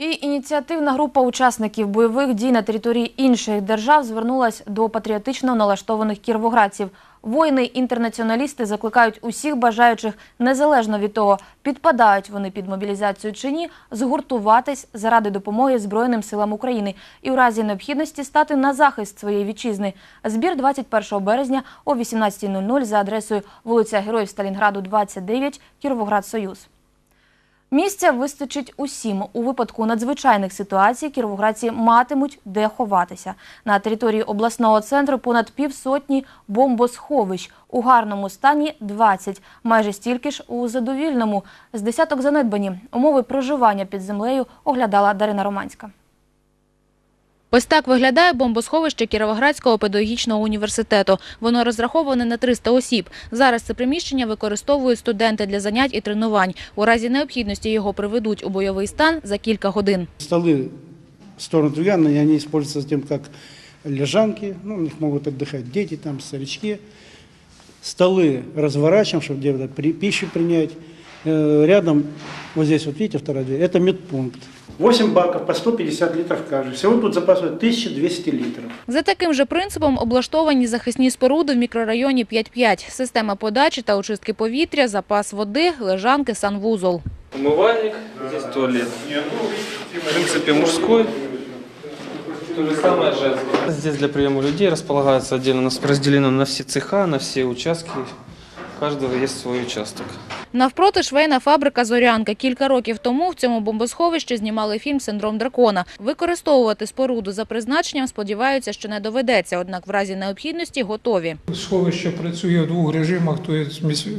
І ініціативна група учасників бойових дій на території інших держав звернулась до патріотично налаштованих кіровоградців. Воїни-інтернаціоналісти закликають усіх бажаючих, незалежно від того, підпадають вони під мобілізацію чи ні, згуртуватись заради допомоги Збройним силам України і у разі необхідності стати на захист своєї вітчизни. Збір 21 березня о 18.00 за адресою вулиця Героїв Сталінграду, 29, Кіровоград Союз. Місця вистачить усім. У випадку надзвичайних ситуацій кіровоградці матимуть де ховатися. На території обласного центру понад півсотні бомбосховищ. У гарному стані 20, майже стільки ж у задовільному. З десяток занедбані. Умови проживання під землею оглядала Дарина Романська. Ось так виглядає бомбосховище Кіровоградського педагогічного університету. Воно розраховане на 300 осіб. Зараз це приміщення використовують студенти для занять і тренувань. У разі необхідності його приведуть у бойовий стан за кілька годин. Столы в сторону деревянные, они используются затем как лежанки, ну, в них могут отдыхать дети, там, старички. Столы разворачиваем, чтобы где-то при, пищу принять. Э, Рядом, вот здесь вот видите, вторая дверь, это медпункт. 8 баков по 150 литров каждый. Всего тут запасывают 1200 литров. За таким же принципом облаштовані захисні споруди в мікрорайоні 5-5. Система подачі та очистки повітря, запас води, лежанки, санвузол. Умывальник, здесь туалет. В принципе, мужской. То же самое женский. Здесь для приема людей располагается отдельно, у нас разделено на все цеха, на все участки. У каждого есть свой участок. Навпроти швейна фабрика «Зорянка». Кілька років тому в цьому бомбосховищі знімали фільм «Синдром дракона». Використовувати споруду за призначенням сподіваються, що не доведеться, однак в разі необхідності готові. Сховище працює в двох режимах, то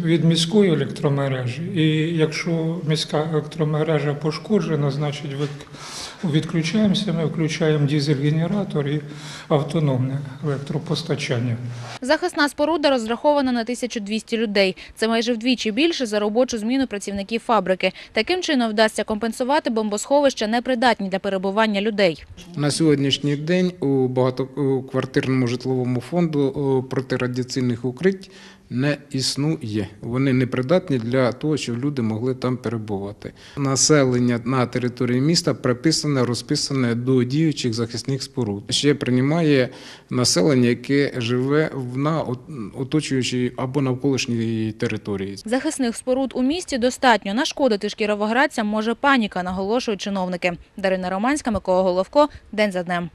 від міської електромережі. І якщо міська електромережа пошкоджена, значить вик- відключаємося, ми включаємо дизель-генератор і автономне електропостачання. Захисна споруда розрахована на 1200 людей. Це майже вдвічі більше за робочу зміну працівників фабрики. Таким чином вдасться компенсувати бомбосховища непридатні для перебування людей. На сьогоднішній день у багатоквартирному житловому фонду протирадіаційних укритть не існує. Вони непридатні для того, щоб люди могли там перебувати. Населення на території міста приписане, розписане до діючих захисних споруд. Ще приймає населення, яке живе на оточуючій або навколишній території. Захисних споруд у місті достатньо. Нашкодити ж кіровоградцям може паніка, наголошують чиновники. Дарина Романська, Микола Головко. День за днем.